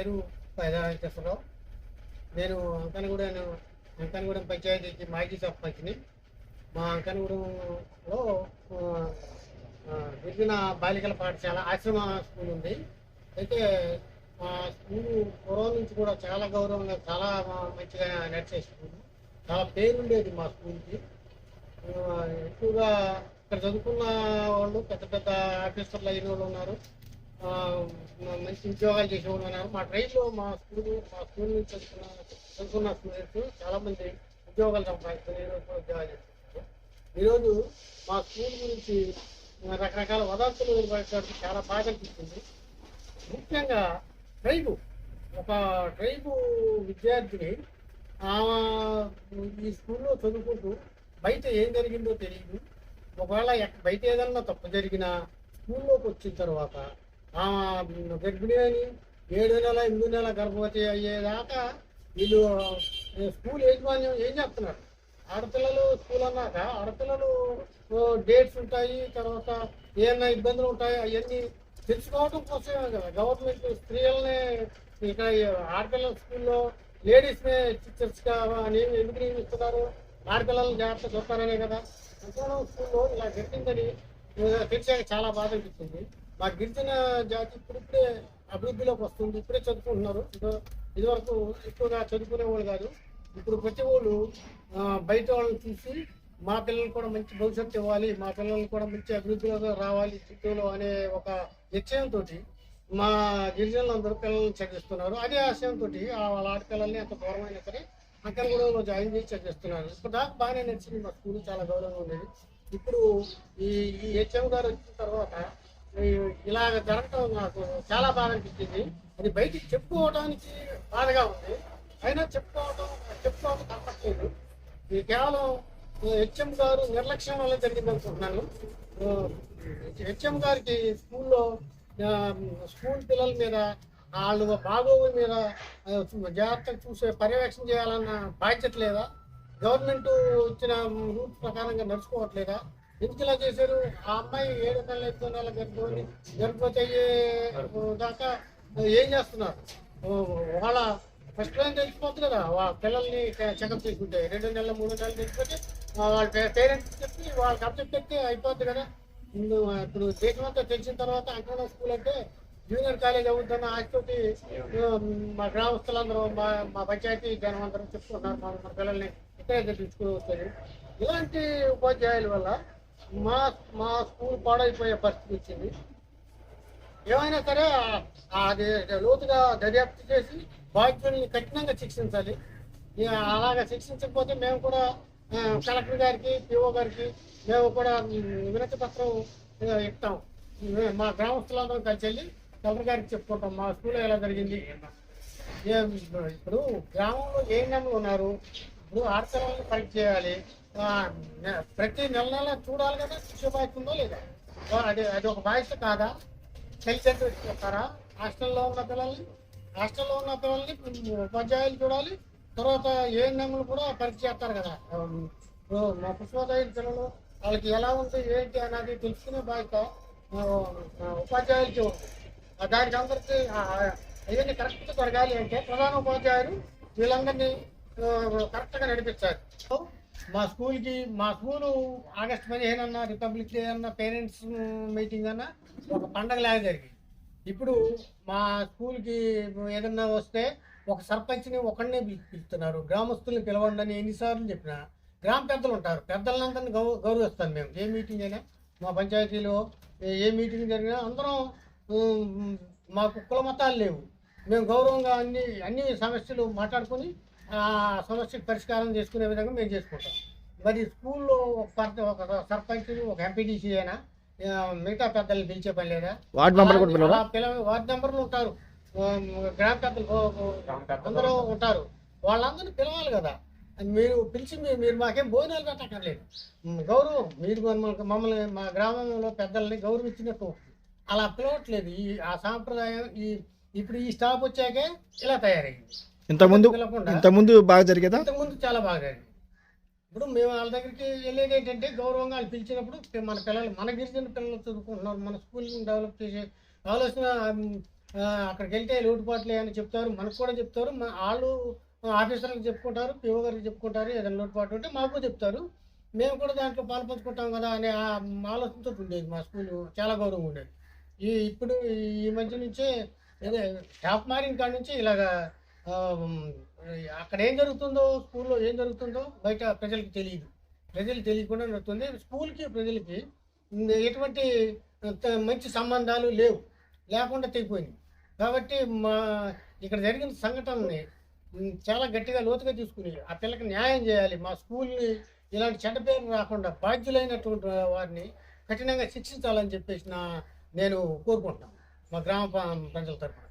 పేరు పైదా నేను అంకనగూడెం అంకనగూడెం పంచాయతీకి మాజీ సర్పంచ్ని. మా అంకనగూడెంలో గిరిజన బాలికల పాఠశాల ఆశ్రమ స్కూల్ ఉంది. అయితే మా స్కూల్ పూర్వం నుంచి కూడా చాలా గౌరవంగా చాలా మంచిగా నడిచే స్కూల్. చాలా పేరుండేది మా స్కూల్కి. ఎక్కువగా ఇక్కడ చదువుకున్న వాళ్ళు పెద్ద పెద్ద ఆఫీసర్లు అయిన వాళ్ళు ఉన్నారు. మంచి ఉద్యోగాలు చేసే వాళ్ళు ఉన్నారు మా ట్రైన్లో మా స్కూల్ మా స్కూల్ నుంచి చదువుకున్న చదువుకున్న స్టూడెంట్స్ చాలా మంది ఉద్యోగాలు సంపాదిస్తున్నారు ఈరోజు ఉద్యోగాలు చేస్తున్నారు. ఈరోజు మా స్కూల్ గురించి రకరకాల వదార్థులు మాట్లాడుతూ చాలా బాగా అనిపిస్తుంది. ముఖ్యంగా ట్రైబు ఒక ట్రైబు విద్యార్థిని ఆమె ఈ స్కూల్లో చదువుకుంటూ బయట ఏం జరిగిందో తెలియదు ఒకవేళ బయట ఏదన్నా తప్పు జరిగినా స్కూల్లోకి వచ్చిన తర్వాత గర్భిణి అని ఏడు నెల ఎనిమిది నెల గర్భవతి అయ్యేదాకా వీళ్ళు స్కూల్ యాజమాన్యం ఏం చెప్తున్నారు ఆడపిల్లలు స్కూల్ అన్నాక ఆడపిల్లలు డేట్స్ ఉంటాయి తర్వాత ఏమైనా ఇబ్బందులు ఉంటాయి అవన్నీ తెలుసుకోవడం కోసమే కదా. గవర్నమెంట్ స్త్రీలనే ఇక్కడ ఆడపిల్లల స్కూల్లో లేడీస్నే టీచర్స్గా నేను ఎందుకు నియమిస్తున్నారు? ఆడపిల్లలను జాగ్రత్త చూస్తారనే కదా. స్కూల్లో ఇలా జరిగిందని తెలిసాక చాలా బాధ అనిపిస్తుంది. మా గిరిజన జాతి ఇప్పుడిప్పుడే అభివృద్ధిలోకి వస్తుంది. ఇప్పుడే చదువుకుంటున్నారు. ఇది ఇదివరకు ఎక్కువగా చదువుకునే వాళ్ళు కాదు. ఇప్పుడు ప్రతి వాళ్ళు బయట వాళ్ళని చూసి మా పిల్లలు కూడా మంచి భవిష్యత్తు ఇవ్వాలి మా పిల్లలు కూడా మంచి అభివృద్ధిలో రావాలి చిత్తూరులో అనే ఒక నిశ్చయంతో మా గిరిజనులు అందరూ పిల్లల్ని చదివిస్తున్నారు. అదే ఆశయంతో వాళ్ళ ఆడపిల్లల్ని ఎంత దూరమైనా సరే అక్కడ కూడా జాయిన్ చేసి చదివిస్తున్నారు. ఇప్పుడు దాకా బాగానే నడిచింది మా స్కూల్ చాలా గౌరవంగా ఉండేది. ఇప్పుడు ఈ ఈ హెచ్ఎం గారు వచ్చిన తర్వాత ఇలాగ జరగటం నాకు చాలా బాధ అనిపించింది. అది బయటికి చెప్పుకోవడానికి బాధగా ఉంది. అయినా చెప్పుకోవడం చెప్పుకోవడం తప్పట్లేదు ఇది కేవలం హెచ్ఎం గారు నిర్లక్ష్యం వల్ల జరిగింది అనుకుంటున్నాను. హెచ్ఎం గారికి స్కూల్లో స్కూల్ పిల్లల మీద వాళ్ళు బాగోగు మీద జాగ్రత్తగా చూసే పర్యవేక్షణ చేయాలన్న బాధ్యత లేదా? గవర్నమెంట్ ఇచ్చిన రూట్ ప్రకారంగా నడుచుకోవట్లేదా? ఎందుకు ఇలా చేశారు? ఆ అమ్మాయి ఏడు నెలల ఎనిమిది నెలల గర్భవతి గర్భవతి అయ్యే దాకా ఏం చేస్తున్నారు? వాళ్ళ ఫస్ట్ టైం తెలిసిపోతుంది కదా వాళ్ళ పిల్లల్ని చెకప్ చేసుకుంటే. రెండు నెలలు మూడు నెలలు తెలిసిపోతే వాళ్ళ పేరెంట్స్ చెప్పి వాళ్ళకి అప్ చెప్తే అయిపోద్ది కదా. ముందు ఇప్పుడు దేశమంతా తెలిసిన తర్వాత అంకణ స్కూల్ అంటే జూనియర్ కాలేజ్ అవుతున్న ఆశతోటి మా గ్రామస్తులందరూ మా మా పంచాయతీ జనం అందరూ చెప్పుకున్నారు మా పిల్లల్ని ఇక్కడే తెప్పించుకుని వస్తారు. ఇలాంటి ఉపాధ్యాయుల వల్ల మా మా స్కూల్ పాడైపోయే పరిస్థితి వచ్చింది. ఏమైనా సరే అది లోతుగా దర్యాప్తు చేసి బాధ్యుల్ని కఠినంగా శిక్షించాలి. అలాగా శిక్షించకపోతే మేము కూడా కలెక్టర్ గారికి పిఓ గారికి మేము కూడా వినతి పత్రం ఇస్తాం. మా గ్రామస్తులందరం కలిసి వెళ్ళి కలెక్టర్ గారికి చెప్పుకుంటాం. మా స్కూల్లో ఎలా జరిగింది? ఇప్పుడు గ్రామంలో ఏ నెంబర్లు ఉన్నారు? ఇప్పుడు ఆడతరాలను కలెక్ట్ చేయాలి. ప్రతి నెల నెల చూడాలి కదా శిక్ష బాధ్యత ఉందో లేదా? అది అది ఒక బాధ్యత కాదా? తల్లిదండ్రులు చెప్తారా హాస్టల్లో ఉన్న పిల్లల్ని హాస్టల్లో ఉన్న పిల్లల్ని ఉపాధ్యాయులు చూడాలి తర్వాత ఏ నెంబర్లు కూడా పరీక్ష చేస్తారు కదా. మా పుష్పోదయం పిల్లలు వాళ్ళకి ఎలా ఉంది ఏంటి అనేది తెలుసుకునే బాధ్యత ఉపాధ్యాయులకి దానికి అందరికీ అవన్నీ కరెక్ట్గా జరగాలి అంటే ప్రధాన ఉపాధ్యాయులు వీళ్ళందరినీ కరెక్ట్గా నడిపించారు మా స్కూల్కి మా స్కూలు ఆగస్ట్ పదిహేను అన్న రిపబ్లిక్ డే అన్న పేరెంట్స్ మీటింగ్ అన్న ఒక పండగలాగా జరిగింది. ఇప్పుడు మా స్కూల్కి ఏదన్నా వస్తే ఒక సర్పంచ్ని ఒకడినే పిలుస్తున్నారు. గ్రామస్తుల్ని పిలవండి అని ఎన్నిసార్లు చెప్పినా గ్రామ పెద్దలు ఉంటారు. పెద్దలందరినీ గౌ గౌరవిస్తాం మేము. ఏ మీటింగ్ అయినా మా పంచాయతీలో ఏ- మీటింగ్ జరిగినా అందరం మాకు కుల మతాలు లేవు. మేము గౌరవంగా అన్ని అన్ని సమస్యలు మాట్లాడుకొని సమస్యకు పరిష్కారం చేసుకునే విధంగా మేము చేసుకుంటాం. మరి స్కూల్లో ఒక ఒక సర్పంచ్ ఒక ఎంపీడీసీ అయినా మిగతా పెద్దల్ని పిలిచే పని లేదా? వార్డు మెంబర్ మెంబర్లు ఉంటారు. గ్రామ పెద్దలు అందరూ ఉంటారు. వాళ్ళందరినీ పిలవాలి కదా. మీరు పిలిచి మీరు మాకేం భోజనాలు పెట్టక్కర్లేదు. గౌరవం మీరు మమ్మల్ని మమ్మల్ని మా గ్రామంలో పెద్దల్ని గౌరవించినట్టు అలా పిలవట్లేదు. ఈ ఆ సాంప్రదాయం ఈ ఇప్పుడు ఈ స్టాప్ వచ్చాకే ఇలా తయారైంది ఇంతకుముందు ఇంతకుముందు బాగా జరిగేదా? ఇంతకుముందు చాలా బాగా జరిగింది. ఇప్పుడు మేము వాళ్ళ దగ్గరికి వెళ్ళేది ఏంటంటే గౌరవంగా వాళ్ళు పిలిచినప్పుడు మన పిల్లలు మన గిరిజన పిల్లలు చదువుకుంటున్నారు మన స్కూల్ని డెవలప్ చేసే ఆలోచన అక్కడికి వెళ్తే లోటుపాట్లు అని చెప్తారు మనకు కూడా చెప్తారు మా వాళ్ళు ఆఫీసర్లకు చెప్పుకుంటారు పిఓ గారికి చెప్పుకుంటారు ఏదైనా లోటుపాటు ఉంటే మాకు చెప్తారు. మేము కూడా దాంట్లో పాల్పంచుకుంటాం కదా అనే ఆలోచనతో ఉండేది మా స్కూల్ చాలా గౌరవం ఉండేది. ఈ ఇప్పుడు ఈ మధ్య నుంచే స్టాఫ్ మారిన కాడ నుంచి ఇలాగా అక్కడ ఏం జరుగుతుందో స్కూల్లో ఏం జరుగుతుందో బయట ప్రజలకు తెలియదు. ప్రజలు తెలియకుండా నడుతుంది స్కూల్కి ప్రజలకి ఎటువంటి మంచి సంబంధాలు లేవు. లేకుండా తెగిపోయింది. కాబట్టి మా ఇక్కడ జరిగిన సంఘటనని చాలా గట్టిగా లోతుగా తీసుకుని ఆ పిల్లకి న్యాయం చేయాలి. మా స్కూల్ని ఇలాంటి చెడ్డ పేరు రాకుండా బాధ్యులైనటువంటి వారిని కఠినంగా శిక్షించాలని చెప్పేసి నా నేను కోరుకుంటున్నాను. మా గ్రామ ప్రజల తరఫున